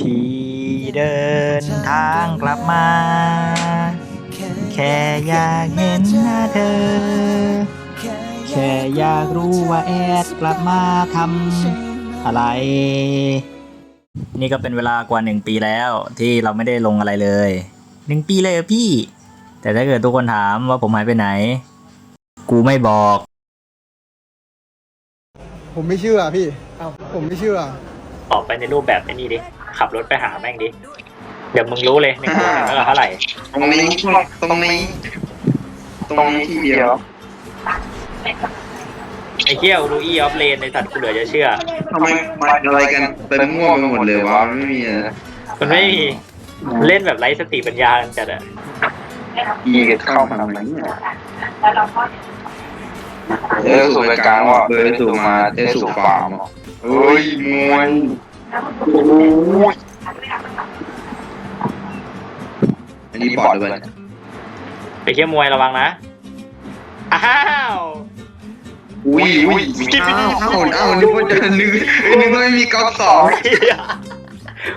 พี่เดินทางกลับมา แค่อยากเห็นหน้าเธอ แค่อยากรู้ว่าแอดกลับมาทำอะไร นี่ก็เป็นเวลากว่าหนึ่งปีแล้วที่เราไม่ได้ลงอะไรเลยหนึ่งปีเลยเหรอพี่ แต่ถ้าเกิดทุกคนถามว่าผมหายไปไหน กูไม่บอก ผมไม่เชื่อพี่เอ้าผมไม่เชื่อ ออกไปในรูปแบบไอ้นี่ดิ ขับรถไปหาแม่งดิ เดี๋ยวมึงรู้เลยหนึ่งตัวหนึ่งเท่าไหร่ ตรงนี้ ตรงนี้ ตรงนี้ที่เดียวไอ้เหี้ยรูอี้ออฟเลนในสัตว์กูเหลือจะเชื่อ ทำไมมาอะไรกันไปมั่วไปหมดเลยวะไม่มีอะมันไม่มีเล่นแบบไร้สติปัญญากันจัดอะอีกเข้ามาทำไมเนี่ยเออสู่ไปกลางว่ะเบอร์สู่มาเจอสู่ฟาร์มอะเฮ้ยมวยโอ้ยอันนี้บอดด้วยไอ้เหี้ยมวยระวังนะ อ้าวอุ้ยอุ้ยอ้าวอ้าวอ้าวนึกว่าจะนึกนึกว่าไม่มีก๊อกสองเหี้ย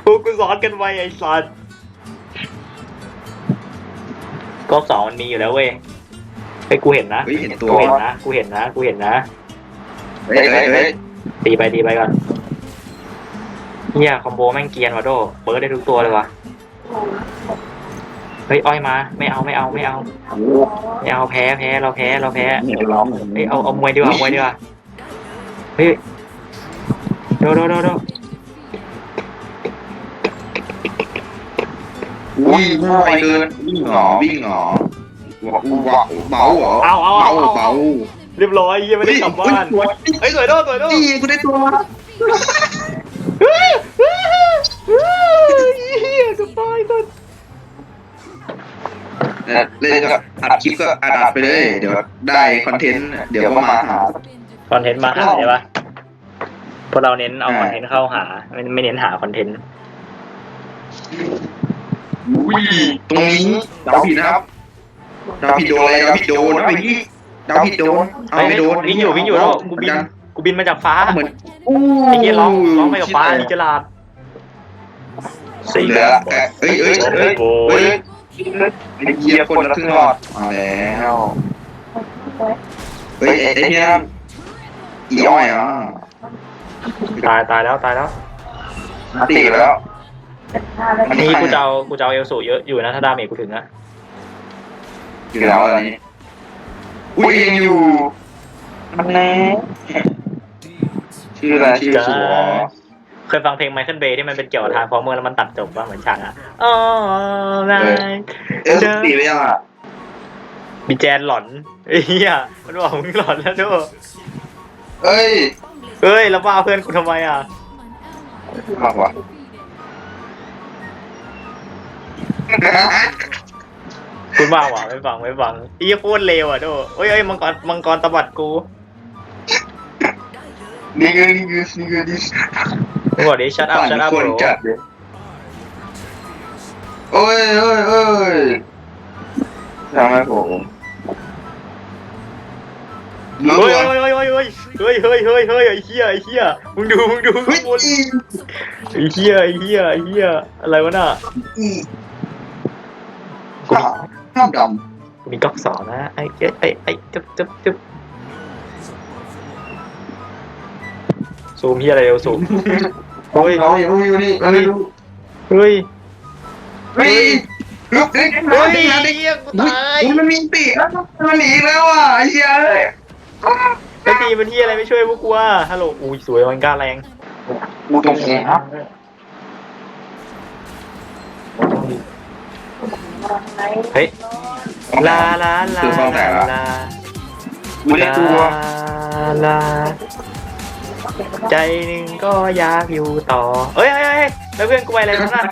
พวกกูสอนกันไว้ไอ้สัตว์ก็สองมันมีอยู่แล้วเว้ยไอ้ยกูเห็นนะ เฮ้ยเห็นตัว กูเห็นนะ กูเห็นนะ กูเห็นนะ เฮ้ยเฮ้ยเฮ้ยตีไปตีไปก่อน เฮียคอมโบแม่งเกรียนว่ะโดเบิร์ดได้ทุกตัวเลยวะเฮ้ยอ้อยมาไม่เอาไม่เอาไม่เอาไม่เอาแพ้แพ้เราแพ้เราแพ้เนี่ยร้องเฮ้ยเอาเอามวยดีกว่ามวยดีกว่าเฮ้ยโดโดโดโดอุ้ยมวยเดินวิ่งหรอวิ่งหรอว้าวเบาเหรอเอาเอาเบาเอาเบาเรียบร้อยเฮียไม่ได้กลับบ้านเฮ้ยเฮ้ยสวยโดสวยโดนี่กูได้ตัว เฮ้ยเฮ้ยเฮ้ยเฮียสบายสุดเล่นก็อัดคลิปก็อัดอัดไปเลย เดี๋ยวได้คอนเทนต์เดี๋ยวก็มาหา คอนเทนต์มาหาใช่ปะพวกเราเน้นเอาอ่าคอนเทนต์เข้าหา ไม่ไม่เน้นหาคอนเทนต์อุ้ยตรงนี้ดาวผิดนะครับดาวผิดโดนอะไรดาวผิดโดนนะไปนี่ดาวผิดโดนเอาไม่โดนวิ่งอยู่วิ่งอยู่แล้วกูบิน กูบินมาจากฟ้าเหมือนอู้ไอ้เหี้ยร้องร้องไปกับฟ้าดิจลาดเหลือเอ้ยเอ้ยเอ้ยเอ้ยไอ้เหี้ยคนละครึ่งหลอดมาแล้วเฮ้ยไอ้ไอ้เนี่ยอีอ้อยอะตายตายแล้วตายแล้วตีแล้วอันนี้กูจะเอากูจะเอาเอลสูเยอะอยู่นะถ้าดาเมจกูถึงอะอยู่แล้วอะไรนี้อุ้ยยังอยู่มันแน่ ชื่ออะไรชื่อสัวเคยฟังเพลงไมเคิลเบย์ที่มันเป็นเกี่ยวกับทางฟอร์เมอร์แล้วมันตัดจบว่าเหมือนฉากอะอ๋อไรเอ๊ะตีไปยังอะมีแจนหลอนเหี้ยมันบอกมึงหลอนแล้วด้วยเอ้ยเฮ้ยแล้วว่าเพื่อนกูทำไมอะมากกว่าคุณว่าว่ะไม่ฟังไม่ฟังอี้โคตรเลวอะด้วยเอ้ยเอ้ยมังกรมังกรตบัดกู นี่คือนี่คือนี่คือดิสมึงบอกดิชัดอัพปั่นชัดอัพคนโบรจัดเลยโอ้ยโอ้ยโอ้ยทำไมผมรู้เฮ้ยตัวเฮ้ยเฮ้ยเฮ้ยเฮ้ยเฮ้ยเฮ้ยเฮ้ยไอ้เหี้ยไอ้เหี้ยมึงดูมึงดูเฮ้ยข้างบนไอ้เหี้ยไอ้เหี้ยไอ้เหี้ยอะไรวะน่ะกูห้ามดกูมีก๊อกสองนะไอ้ไอ้ไอ้ไอ้จุ๊บจุ๊บจุ๊บ ซูมเหี้ยอะไรเร็วซูมำเฮ้ยเขาอย่าพูดอยู่นี่เฮ้ยเฮ้ยเฮ้ยเฮ้ยเฮ้ยเฮ้ยเฮ้ยเหี้ยกูตายมันมีปีกแล้วมันหนีแล้วอะไอ้เหี้ยเอ้ยไอ้ตีมันเหี้ยอะไรไม่ช่วยพวกกูอะฮัลโหลอุ้ยสวยมันกล้าแรงกูตรงแขนครับเฮ้ยลาลาลาคือฟองแตกแล้วลากูได้ตัวลา ใจหนึ่งก็อยากอยู่ต่อ เอ้ยเอ้ยเอ้ยแล้วเพื่อนกูไปอะไรวะนั่น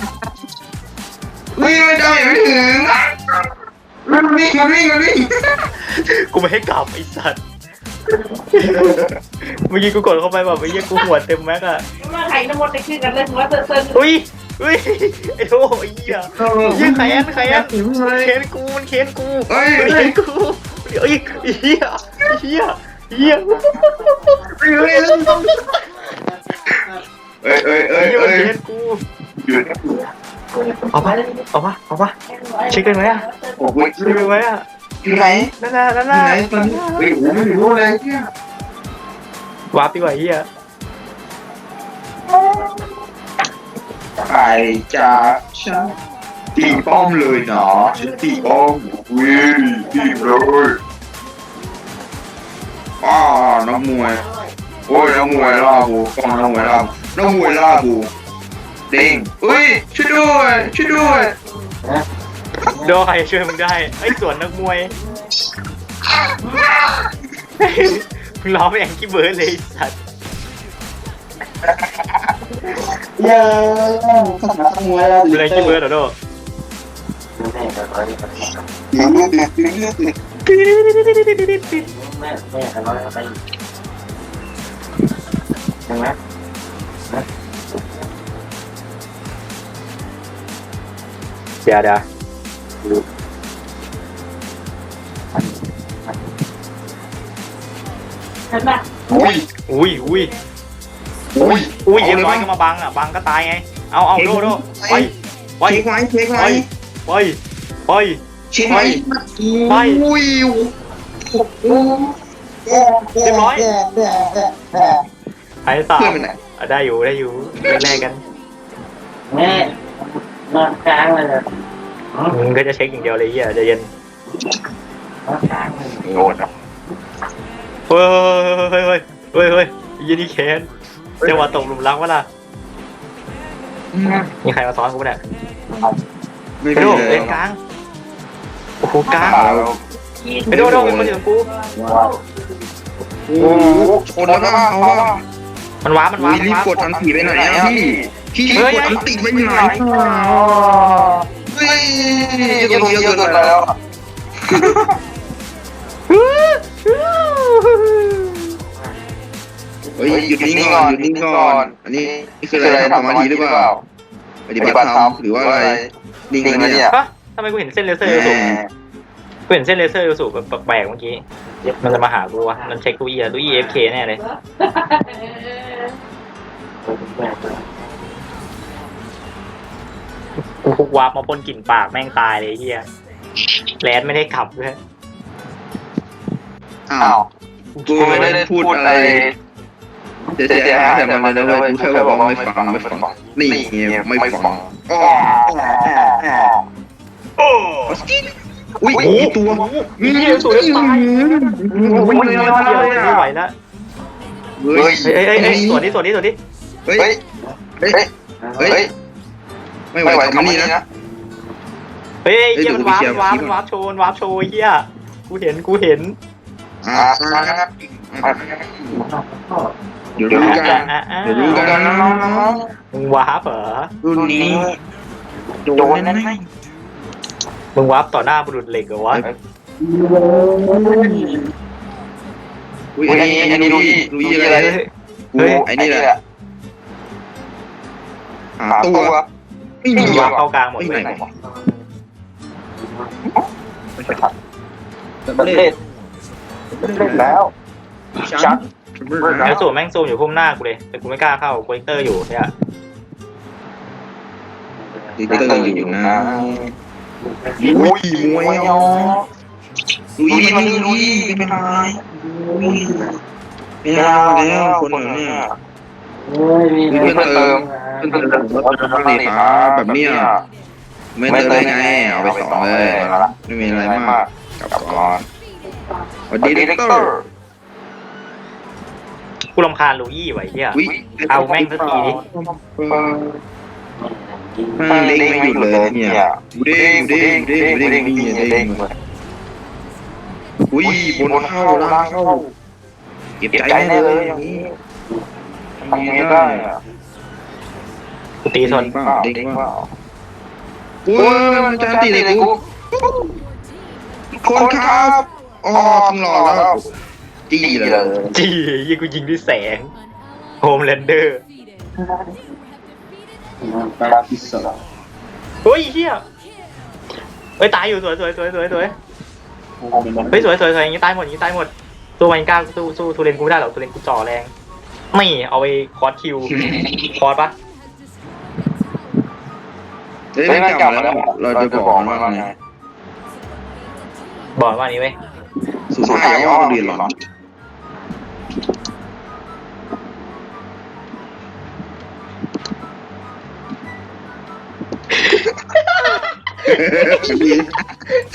วิ่งไม่ได้ไม่ถึงมันวิ่งมันวิ่งมันวิ่งกูไม่ให้กลับไอ้สัตว์เมื่อกี้กูกดเข้าไปแบบไอ้เหี้ยกูหัวเต็มแม็กอะมาไข่น้ำมนต์ในขึ้นกันเลยว่าเซิร์นอุ้ยอุ้ยไอ้โธ่ไอ้เหี้ยเหี้ยแขนแขนเค้นกูมันเค้นกูเฮ้ยมันเฮ้ย ฮ้เค้ยนกูเอ้ยไอ้เหี้ยไอ้เหี้ยไอ้เหี้ยเฮ้ยเฮ้ยเฮ้ยเฮ้ยไอ้เหี้ยมันเฮ้ยเค้นกูเอาปะเอาปะเอาปะเช็คได้ไหมอะโอ้โหเช็คได้ไหมอะอยู่ไหนนั่นน่ะนั่นอยู่น่ะไหนตอนนี้เฮ้ยโอ้โหไม่รู้เลยเนี่ยวาร์ปดีกว่าเฮียใครจะฉันตีป้อมเลยนะฉันตีป้อมวิ่งตีเลย อ้านักมวย โอ้ยนักมวยล่าบูฟังนักมวยล่านักมวยล่าบูเด้งเฮ้ยช่วยด้วยช่วยด้วยโดใครช่วยมึงได้ไอ้ยส่วนนักมวยมึงร้องไปอย่างกี้เบิร์ดเลยไอ้สัตว์เย้นักมวยล่าเป็นอะไรกี้เบิร์ดเหรอโดเดี๋ยวเดี๋ยวเห็นปะอุ้ยอุ้ยอุ้ยอุ้ยอุ้ยเอ็มร้อยก็มาบังอะบังก็ตายไง เอาเอาโดโดไปไปเช็คไว้เช็คไปไว้ไปไปเช็คไว้ไปอุ้ย เรียบร้อยไอ้สาเพื่อนมไปไหน อะได้อยู่ได้อยู่แรกๆกันแม่นอนกลางเลยเหรอมึงก็จะเช็คอย่างเดียวเลยเฮียใจเย็นนอนกลางเลยโดนอะเฮ้ยเฮ้ยเฮ้ยเฮ้ยเฮ้ยยี่นี่แค้นจังหวะตกหลุมรักวะล่ะมีใครมาซ้อนกูปะเนี่ยไม่ไอ้มีโดเลเล่ยนกลางโอ้โหกลางแล้ว ไอ้โดโดเป็นคนถึงกูโอ้โหชนแล้วนะเอาว่ะมันว้ามันว้าอุ้ยมันรีบว้ากดอันตีไปไหนอะพี่พี่รีบกดอันตีไปไหนเฮ้ยเยอะเยอะเกินไปแล้วเฮ้ยหยุดนิ่งก่อนหยุดนิ่งก่อนอันนี้นี่คืออะไรทำมาดีหรือเปล่าปฏิบัติธรรมหรือว่าอะไรนิ่งแล้วเนี่ยฮะทำไมกูเห็นเส้นเลเซอร์อยู่สูงกู เห็นเส้นเลเซอร์อยู่สูงแบบแปลกๆเมื่อกี้ มันจะมาหากูวะ มันเช็คตู้อีอะตู้อีเอฟเคแน่เลย กูคุกวาร์ปมาพ่นกลิ่นปากแม่งตายเลยไอ้เฮียแลนไม่ได้ขับด้วยอ้าวกูไม่ได้พูดอะไรเสียหายแต่มันเลยกูแค่บอกว่าไม่ฟังไม่ฟังนี่ไม่ฟังอ๋อโอ้อุ้ ยตัวมีเฮียสวยตายไม่ไหวแล้วเฮ้ยเอ้ยเอ้ยเอ้ยส่วนนี้ส่วนนี้ส่วนนี้เฮ้ยเฮ้ยเฮ้ยไม่ไหวทำนี่นะเฮ้ยเฮียมันวาร์ปเดี๋ยววาร์ปกูมันไปเคลียร์วาร์ปโชว์มันวาร์ปโชว์เฮียกูเห็นกูเห็นอ่าเดี๋ยวรู้กันอะอะเดี๋ยวรู้กันน้องมึงวาร์ปเหรอๆรุ่นนี้โดนแน่มึ งวาร์ปต่อหน้าบุรุษเหล็กเหรอวะอุ้ยไอ้นี่ไอ้นี่รู้ยี่รู้ยี่อะไรเฮ้ยไอ้นี่แหละหาตัวไม่มีวาร์ปเข้ากลางหมดไม่เลไหนยไม่ใช่ทัดเล่นเล่นแล้วชัดไอ้สูแม่งซูมอยู่พุ่มหน้ากูเลย แต่กูไม่กล้าเข้าโคเนเตอร์อยู่เนี่ยดิเตอร์อยู่นะ อุ้ยมวยอ๋อลุยมันนี่ลุยเป็นไรไม่เอาแล้วคนเหล่านี้เฮ้ยมีเพิ่มเติมเพิ่มเติมรถผลิตมาแบบเนี้ยไม่เติมได้ไงเอาไปสองเลยไม่มีอะไรมากกลับก่อนสวัสดีดิเตอร์กูรำคาญลูยี่ไว้เฮียวิเอาแม่งสักทีดิแม่ง เด้งไม่หยุดเลยเนี่ยเด้งเด้งเด้งเด้งนี่เด้งอุ้ยบนเข้าล่างเข้าเก็บใจเลยอย่างนี้ทำยังไงได้อะตีส่วนเปล่าเด้งเปล่าโอ้ยมันจะตีเลยกูคนครับอ๋อมึงรอแล้วจี้เลยจี้ยี่กูยิงด้วยแสงโฮมแลนเดอร์ ตาพิศดารเฮ้ยเฮียเฮ้ยตายอยู่สวยสวยสวยสวยสวยเฮ้ยสวยสวยสวยอย่างงี้ตายหมดอย่างงี้ตายหมดตัวมันกล้าสู้สู้ทูเรนกูไม่ได้หรอกทูเรนกูจ่อแรงไม่เอาไปคอร์สคิวคอร์สปะเฮ้ยไม่กลับมาแล้วเราจะบอกมันว่าไงบอกว่านี้เว้ยสุดท้ายย่อเรียนหรอ ดี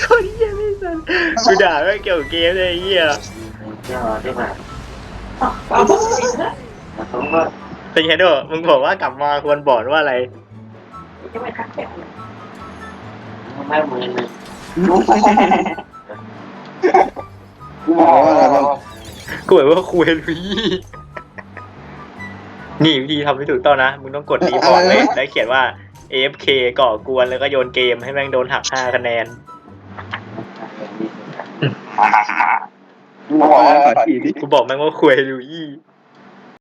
คนเหี้ยไม่สันกูด่าไม่เกี่ยวกับเกมเลยไอ้เหี้ยเจ้าที่มาเอาพวกนี้นะผมก็เป็นไงโดมึงบอกว่ากลับมาควรบอกว่าอะไร จะไม่ทักแบบไม่เหมือนเลยกูบอกว่าอะไรบ้างกูบอกว่าคุยลุยนี่วิธีทำที่ถูกต้องนะ มึงต้องกดรีพอร์ตเลยแล้วเขียนว่า AFK ก่อกวนแล้วก็โยนเกมให้แม่งโดนหัก5คะแนน กูบอกว่าภาษาอีกกูบอกแม่งว่าคุยลุย